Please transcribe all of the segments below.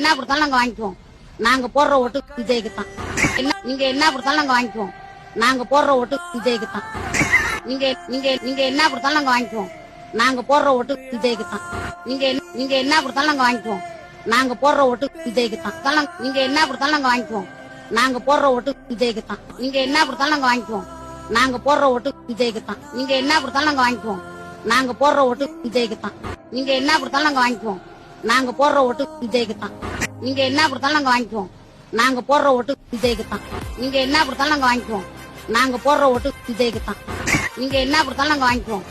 என்ன கொடுத்தாலும் நாங்க வாங்கிக்குவோம். நாங்க போடுற ஓட்டு விஜய்க்கு தான் என்ன நீங்க என்ன கொடுத்தாலும் நாங்க வாங்கிக்குவோம். நாங்க போடுற ஓட்டு விஜய்க்கு தான் நீங்க நீங்க நீங்க என்ன கொடுத்தாலும் நாங்க வாங்கிக்குவோம். நாங்க போடுற ஓட்டு விஜய்க்கு தான் நீங்க என்ன- நீங்க என்ன கொடுத்தாலும் நாங்க வாங்கிக்குவோம். நாங்க போடுற ஓட்டு விஜய்க்கு தான் நீங்க என்ன கொடுத்தாலும் நாங்க வாங்கிக்குவோம். நாங்க போடுற ஓட்டு விஜய்க்கு தான் நீங்க என்ன கொடுத்தாலும் நாங்க வாங்கிக்குவோம். நாங்க போடுற ஓட்டு விஜய்க்கு தான் நீங்க என்ன கொடுத்தாலும் நாங்க வாங்கிக்குவோம். நாங்க போடுற ஓட்டு விஜய்க்கு தான் நீங்க என்ன கொடுத்தாலும் நாங்க வாங்கிக்குவோம். நாங்க போடுற ஓட்டு விஜய்க்கு தான் நீங்க என்ன கொடுத்தாலும் நாங்க வாங்கிக்குவோம். நாங்க போடுற ஓட்டு விஜய்க்கு தான் நீங்க என்ன கொடுத்தாலும் நாங்க வாங்கிக்குவோம். நாங்க போடுற ஓட்டு விஜய்க்கு தான் நீங்க என்ன கொடுத்தாலும் நாங்க வாங்கிக்குவோம்.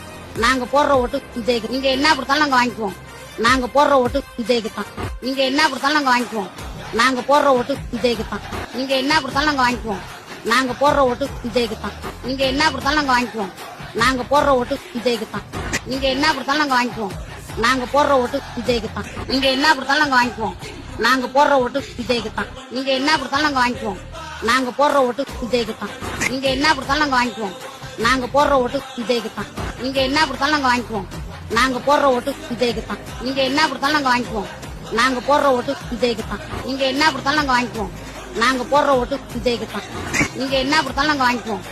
நாங்க போடுற ஓட்டு விஜய்க்கு நீங்க என்ன கொடுத்தாலும் நாங்க வாங்கிக்குவோம். நாங்க போடுற ஓட்டு விஜய்க்கு தான் நீங்க என்ன கொடுத்தாலும் நாங்க வாங்கிக்குவோம். நாங்க போடுற ஓட்டு விஜய்க்கு தான் நீங்க என்ன கொடுத்தாலும் நாங்க வாங்கிக்குவோம். நாங்க போடுற ஓட்டு விஜய்க்கு தான் நீங்க என்ன கொடுத்தாலும் நாங்க வாங்கிக்குவோம். நாங்க போடுற ஓட்டு விஜய்க்கு தான் நீங்க என்ன கொடுத்தாலும் நாங்க வாங்கிக்குவோம். நாங்க போடுற ஓட்டு விஜய்க்கு தான் நீங்க என்ன கொடுத்தாலும் நாங்க வாங்கிக்குவோம். நாங்க போடுற ஓட்டு விஜய்க்கு தான் நீங்க என்ன கொடுத்தாலும் நாங்க வாங்கிக்குவோம். நாங்க போடுற ஓட்டு விஜய்க்கு தான் நீங்க என்ன கொடுத்தாலும் நாங்க வாங்கிக்குவோம். நாங்க போடுற ஓட்டு விஜய்க்கு தான் நீங்க என்ன கொடுத்தாலும் நாங்க வாங்கிக்குவோம். நாங்க போடுற ஓட்டு விஜய்க்கு தான் நீங்க என்ன கொடுத்தாலும் நாங்க வாங்கிக்குவோம். நாங்க போடுற ஓட்டு விஜய்க்கு தான் நீங்க என்ன கொடுத்தாலும் நாங்க வாங்கிக்குவோம். நாங்க போடுற ஓட்டு விஜய்க்கு தான் நீங்க என்ன கொடுத்தாலும் நாங்க வாங்கிக்குவோம்.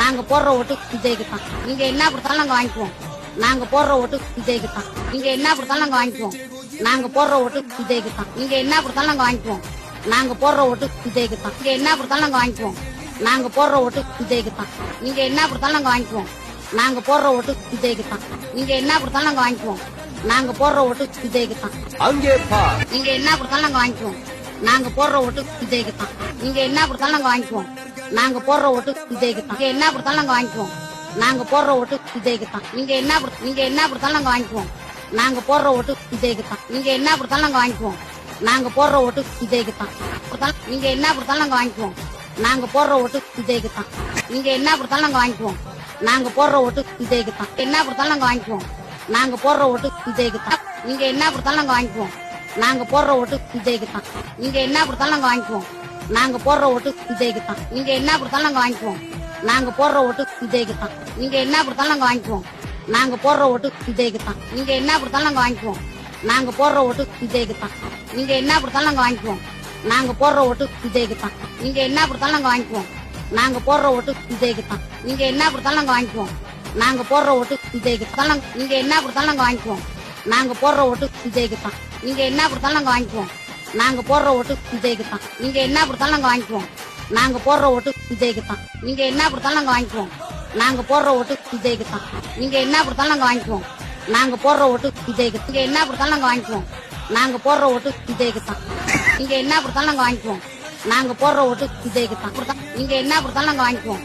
நாங்க போடுற ஓட்டு விஜய்க்கு தான் நீங்க என்ன கொடுத்தாலும் நாங்க வாங்கிக்குவோம். நாங்க போடுற ஓட்டு விஜய்க்கு தான் நீங்க என்ன கொடுத்தாலும் நாங்க வாங்கிக்குவோம். நாங்க போடுற ஓட்டு விஜய்க்கு தான் நீங்க என்ன கொடுத்தாலும் நாங்க வாங்கிக்குவோம். நாங்க போடுற ஓட்டு விஜய்க்கு தான் நீங்க என்ன கொடுத்தாலும் நாங்க வாங்கிக்குவோம். நாங்க போடுற ஓட்டு விஜய்க்கு தான் நீங்க என்ன கொடுத்தாலும் நாங்க வாங்கிக்குவோம். நாங்க போடுற ஓட்டு விஜய்க்கு தான் நீங்க என்ன கொடுத்தாலும் நாங்க வாங்கிக்குவோம். நாங்க போடுற ஓட்டு விஜய்க்கு தான் நீங்க என்ன கொடுத்தாலும் நாங்க வாங்கிக்குவோம். நாங்க போடுற ஓட்டு விஜய்க்கு தான் நீங்க என்ன கொடுத்தாலும் நாங்க வாங்கிக்குவோம். நாங்க போடுற ஓட்டு விஜய்க்கு தான் என்ன கொடுத்தாலும் நாங்க வாங்கிக்குவோம். நாங்க போடுற ஓட்டு விஜய்க்கு தான் நீங்க என்ன நீங்க என்ன கொடுத்தாலும் நாங்க வாங்கிக்குவோம். நாங்க போடுற ஓட்டு விஜய்க்கு தான் நீங்க என்ன கொடுத்தாலும் நாங்க வாங்கிக்குவோம். நாங்க போடுற ஓட்டு விஜய்க்கு தான் கொடுத்தாலும் நீங்க என்ன கொடுத்தாலும் நாங்க வாங்கிக்குவோம். நாங்க போடுற ஓட்டு விஜய்க்கு தான் நீங்க என்ன கொடுத்தாலும் நாங்க வாங்கிக்குவோம். நாங்க போடுற ஓட்டு விஜய்க்கு தான் என்ன கொடுத்தாலும் நாங்க வாங்கிக்குவோம். நாங்க போடுற ஓட்டு விஜய்க்கு தான் நீங்க என்ன கொடுத்தாலும் நாங்க வாங்கிக்குவோம். நாங்க போடுற ஓட்டு விஜய்க்கு தான் நீங்க என்ன கொடுத்தாலும் நாங்க வாங்கிக்குவோம். நாங்க போடுற ஓட்டு விஜய்க்கு தான் நீங்க என்ன கொடுத்தாலும் நாங்க வாங்கிக்குவோம். நாங்க போடுற ஓட்டு ஜெயிக்கத்தான் தான் நீங்க என்ன கொடுத்தாலும் நாங்க வாங்கிக்குவோம். நாங்க போடுற ஓட்டு ஜெயிக்கத்தான் தான் நீங்க என்ன கொடுத்தாலும் நாங்க வாங்கிக்குவோம். நாங்க போடுற ஓட்டு ஜெயிக்கத்தான் தான் நீங்க என்ன கொடுத்தாலும் நாங்க வாங்கிக்குவோம். நாங்க போடுற ஓட்டு ஜெயிக்கத்தான் தான் நீங்க என்ன கொடுத்தாலும் நாங்க வாங்கிக்குவோம். நாங்க போடுற ஓட்டு ஜெயிக்கத்தான் தான் நீங்க என்ன கொடுத்தாலும் நாங்க வாங்கிக்குவோம். நாங்க போடுற ஓட்டு விஜய்க்கு நீங்க என்ன கொடுத்தாலும் நாங்க வாங்கிக்குவோம். நாங்க போடுற ஓட்டு ஜெயிக்கத்தான் தான் நீங்க என்ன கொடுத்தாலும் நாங்க வாங்கிக்குவோம். நாங்க போடுற ஓட்டு ஜெயிக்கத்தான் தான் நீங்க என்ன கொடுத்தாலும் நாங்க வாங்கிக்குவோம். நாங்க போடுற ஓட்டு விஜய்க்கு தான் நீங்க என்ன கொடுத்தாலும் நாங்க வாங்கிக்குவோம். நாங்க போடுற ஓட்டு விஜய்க்கு தான் நீங்க என்ன கொடுத்தாலும் நாங்க வாங்கிக்குவோம். நாங்க போடுற ஓட்டு விஜய்க்கு நீங்க என்ன கொடுத்தாலும் நாங்க வாங்கிக்குவோம். நாங்க போடுற ஓட்டு விஜய்க்கு தான் நீங்க என்ன கொடுத்தாலும் நாங்க வாங்கிக்குவோம். நாங்க போடுற ஓட்டு விஜய்க்கு தான் கொடுத்தா- நீங்க என்ன கொடுத்தாலும் நாங்க வாங்கிக்குவோம்.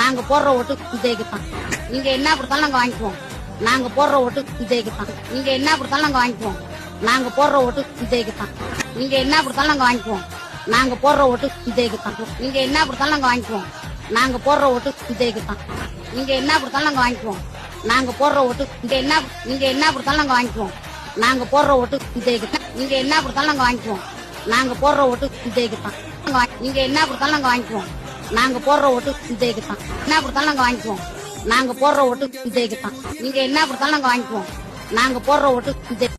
நாங்க போடுற ஓட்டு விஜய்க்கு தான் நீங்க என்ன கொடுத்தாலும் நாங்க வாங்கிக்குவோம். நாங்க போடுற ஓட்டு விஜய்க்கு தான் நீங்க என்ன கொடுத்தாலும் நாங்க வாங்கிக்குவோம். நாங்க போடுற ஓட்டு விஜய்க்கு தான் நீங்க என்ன கொடுத்தாலும் நாங்க வாங்கிக்குவோம். நாங்க போடுற ஓட்டு விஜய்க்கு தான் நீங்க என்ன கொடுத்தாலும் நாங்க வாங்கிக்குவோம். நாங்க போடுற ஓட்டு விஜய்க்கு தான் நீங்க என்ன கொடுத்தாலும் நாங்க வாங்கிக்குவோம். நாங்க போடுற ஓட்டு நீங்க என்ன நீங்க என்ன கொடுத்தாலும் நாங்க வாங்கிக்குவோம். நாங்க போடுற ஓட்டு விஜய்க்கு தான் நீங்க என்ன கொடுத்தாலும் நாங்க வாங்கிக்குவோம். நாங்க போடுற ஓட்டு விஜய்க்கு தான் நீங்க என்ன கொடுத்தாலும் நாங்க வாங்கிக்குவோம். நாங்க போடுற ஓட்டு விஜய்க்கு தான் என்ன கொடுத்தாலும் நாங்க வாங்கிக்குவோம். நாங்க போடுற ஓட்டு விஜய்க்கு தான் நீங்க என்ன கொடுத்தாலும் நாங்க வாங்கிக்குவோம். நாங்க போடுற ஓட்டு விஜய்